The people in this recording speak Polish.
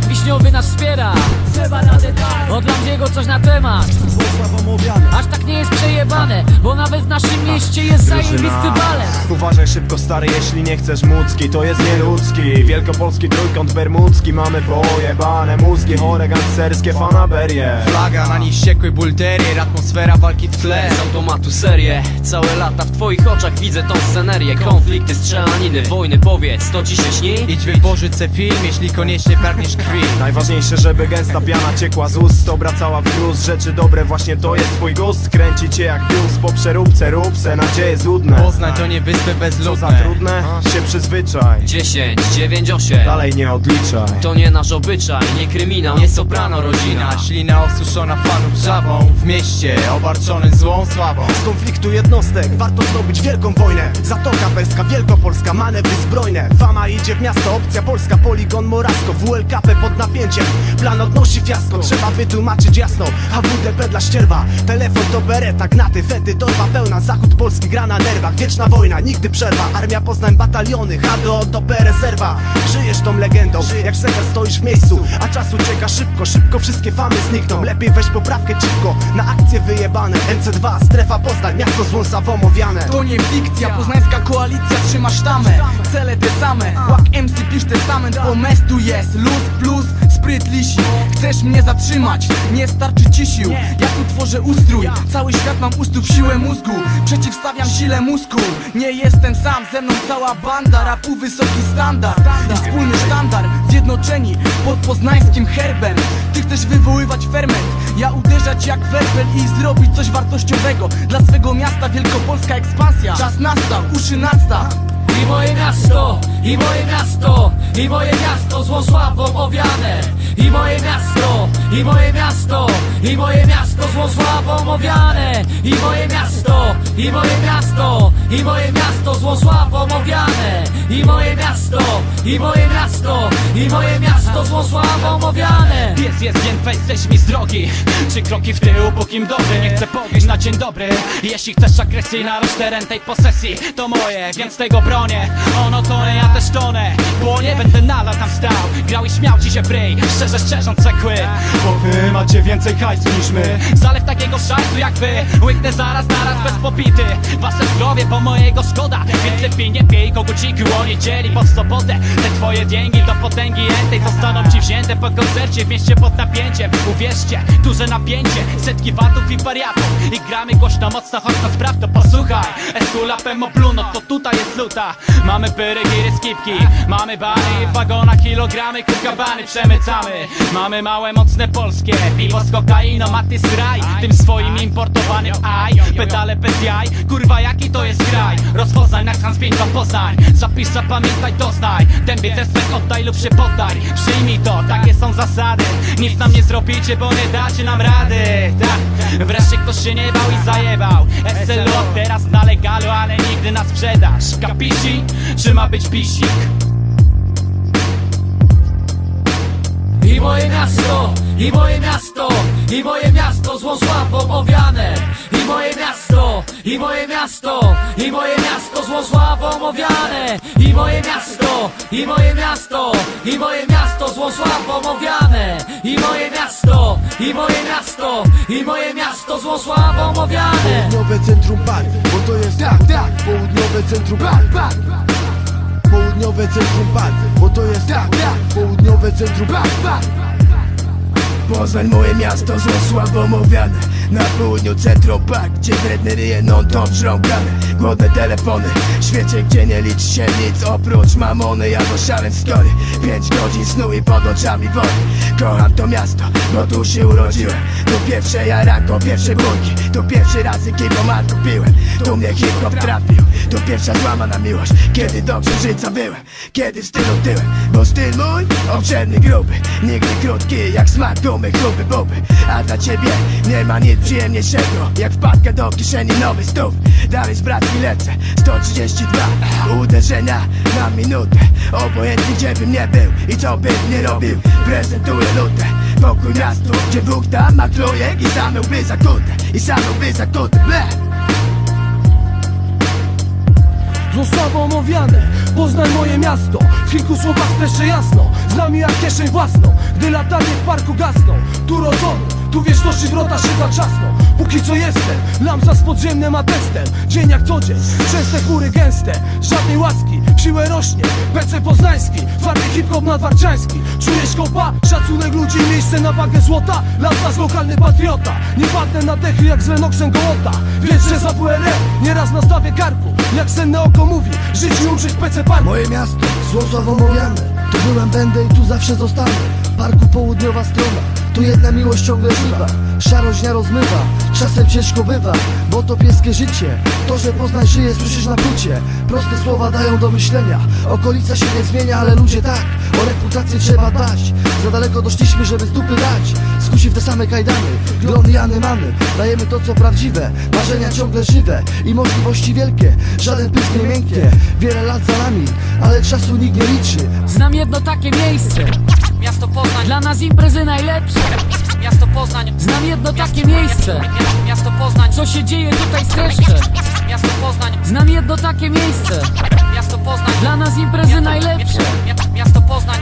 Tak wiśniowy nas wspiera. Trzeba radę dać Od Lamziego coś na temat. Aż tak nie jest przejebane Bo nawet w naszym mieście jest zajebisty balet. Uważaj szybko stary, jeśli nie chcesz mucki To jest nieludzki. Wielkopolski trójkąt bermudzki Mamy pojebane mózgi Chore gangsterskie fanaberie. Flaga na niej ściekły bulterier Atmosfera walki w tle. Z automatu serię Całe lata w twoich oczach widzę tą scenerię. Konflikty, strzelaniny, wojny Powiedz, to ci się śni? Idź wypożyć se film, jeśli koniecznie pragniesz krwi Najważniejsze, żeby gęsta piana ciekła z ust Obracała w gruz Rzeczy dobre, właśnie to jest twój gust. Kręci cię jak pius po przeróbce. Rób se nadzieje złudne. Poznań to nie wyspy Co za bezludne trudne? Się przyzwyczaj. 10, 9, 8 Dalej nie odliczaj. To nie nasz obyczaj, nie kryminał, nie soprano rodzina. Ślina, osuszona fanów żabą. W mieście obarczonym złą sławą. Z konfliktu jednostek warto zdobyć wielką wojnę. Zatoka Perska, Wielkopolska, manewry zbrojne. Fama idzie w miasto, opcja polska, poligon Morasko WLKP pod napięciem, plan odnosi fiasko Trzeba wytłumaczyć jasno, HWDP dla ścierwa Telefon to bereta, gnaty, fety, torba pełna. Zachód Polski gra na nerwach, wieczna wojna, nigdy przerwa. Armia Poznań, bataliony, HDO to rezerwa Żyjesz tą legendą, jak zegar stoisz w miejscu. A czas ucieka szybko, szybko wszystkie famy znikną. Lepiej weź poprawkę szybko, na akcje wyjebane. MC2, strefa Poznań, miasto z owiane To nie fikcja, poznańska koalicja trzyma sztamę. Cele te same, łak MC pisz testament. Bo mes tu jest, luz plus spryt lisi. Chcesz mnie zatrzymać, nie starczy ci sił. Ja tu tworzę ustrój, cały świat mam ustrój w siłę mózgu. Przeciwstawiam sile mózgu. Nie jestem sam, ze mną cała banda. Rapu wysoki standard i wspólny sztandar. Zjednoczeni pod poznańskim herbem. Ty chcesz wywoływać ferment? Ja uderzać jak werbel i zrobić coś wartościowego. Dla swego miasta wielkopolska ekspansja. Czas nastał, uszy nadstaw I moje miasto, i moje miasto, i moje miasto złą sławą owiane I moje miasto, i moje miasto, i moje miasto złą sławą owiane I moje miasto, i moje miasto, i moje miasto złą sławą owiane I moje miasto, i moje miasto, i moje miasto złą sławą owiane Pies jest dzień, jesteś mi z drogi. Trzy kroki w tył, pókim dobry? Nie chcę powieść na dzień dobry. Jeśli chcesz agresji, narusz teren tej posesji. To moje, więc tego bronię. Ono tonie, ja też tonę. Bo nie będę nadal tam stał Grał i śmiał ci się bryj Szczerze szczerząc cekły. Bo wy macie więcej hajsu niż my. Zalew takiego szajsu jak wy. Łyknę zaraz, naraz bez popity. Wasze zdrowie, bo mojego szkoda. Więc lepiej nie pij koguciku o niedzieli Pod sobotę te twoje dzięki do potęgi entej Zostaną ci wzięte po koncercie w mieście pod napięciem. Uwierzcie, duże napięcie Setki watów i wariatów. I gramy głośno, mocno, choć to spraw to posłuchaj. Eskula pemo pluno, to tutaj jest luta. Mamy pyry, giry, skipki Mamy bary, w wagonach kilogramy Kukabany przemycamy. Mamy małe, mocne polskie Piwo z kokainą, a ty Tym swoim importowanym aj. Pedale bez jaj Kurwa jaki to jest kraj? Rozpoznań na Hans Piękna Poznań. Zapisz, zapamiętaj, doznaj. Dębie respekt oddaj lub się poddaj. Przyjmij to, takie są zasady. Nic nam nie zrobicie, bo nie dacie nam rady. Tak, wreszcie ktoś się nie bał i zajebał. SLO teraz na legalu, ale nigdy na sprzedaż. Kapisi? Czy ma być pisik? I moje miasto, i moje miasto, i moje miasto złą sławą owiane I moje miasto, i moje miasto, i moje miasto złą sławą owiane I moje miasto, i moje miasto, i moje miasto złą sławą owiane I moje miasto, i moje miasto, i moje miasto złą sławą owiane Południowe centrum park, bo to jest tak, tak. Południowe centrum park, park Południowe centrum park, bo to jest tak, Południowe centrum park, park Poznań moje miasto zło słabo omawiane Na południu centrum park, gdzie wredne ryje non-stop żrąkane Głodne telefony, w świecie gdzie nie liczy się nic. Oprócz mamony, ja go szalem skory Pięć godzin snu i pod oczami wody. Kocham to miasto, bo tu się urodziłem. Tu pierwsze jaranko, pierwsze bójki Tu pierwszy raz ekipą kupiłem Tu mnie hip-hop trafił Tu pierwsza złamana miłość. Kiedy dobrze życia byłem Kiedy w stylu tyłem. Bo styl mój obszerny, gruby. Nigdy krótki jak smak gumy, kluby, buby. A dla ciebie nie ma nic przyjemniejszego Jak wpadka do kieszeni nowy stów Dalej z bratki lecę 132 uderzenia na minutę. Obojętnie gdzie bym nie był i co bym nie robił. Prezentuję lutę. Pokój miastu, gdzie Bóg tam makluje I sam byłby zakute, i sam byłby zakute Poznań moje miasto. W kilku słowach streszczę jasno. Z nami jak kieszeń własną. Gdy latanie w parku gasną. Tu rodzony tu wieczności wrota się zaczasną Póki co jestem, lamsa z podziemnym atestem. Dzień jak co dzień, przez te chmury gęste. Żadnej łaski, siłę rośnie. PC poznański, twardy hip-hop nadwarczański. Czujesz kopa, szacunek ludzi, miejsce na wagę złota. Lamsa z lokalny patriota. Nie padnę na dechy jak z Lenoxem gołota Wiesz, że za WRL nieraz na stawie karku. Jak senne oko mówi, żyć i umrzeć PC parku. Moje miasto, Złosław omawiane Tu byłem, będę i tu zawsze zostanę. Parku południowa strona Tu jedna miłość ciągle żywa Szarość nie rozmywa Czasem ciężko bywa Bo to pieskie życie. To, że Poznań żyje, słyszysz na plucie Proste słowa dają do myślenia. Okolica się nie zmienia, ale ludzie tak. O reputację trzeba dbać. Za daleko doszliśmy, żeby z dupy dać. Skusi w te same kajdany. Glony Jany mamy. Dajemy to, co prawdziwe. Marzenia ciągle żywe I możliwości wielkie. Żaden pysk nie miękkie. Wiele lat za nami Ale czasu nikt nie liczy. Znam jedno takie miejsce Miasto Poznań, Dla nas imprezy najlepsze. Miasto Poznań. Znam jedno takie miejsce. Miasto Poznań, Co się dzieje tutaj streszczę miasto Poznań, Znam jedno takie miejsce. Miasto Poznań. Dla nas imprezy najlepsze. Miasto Poznań,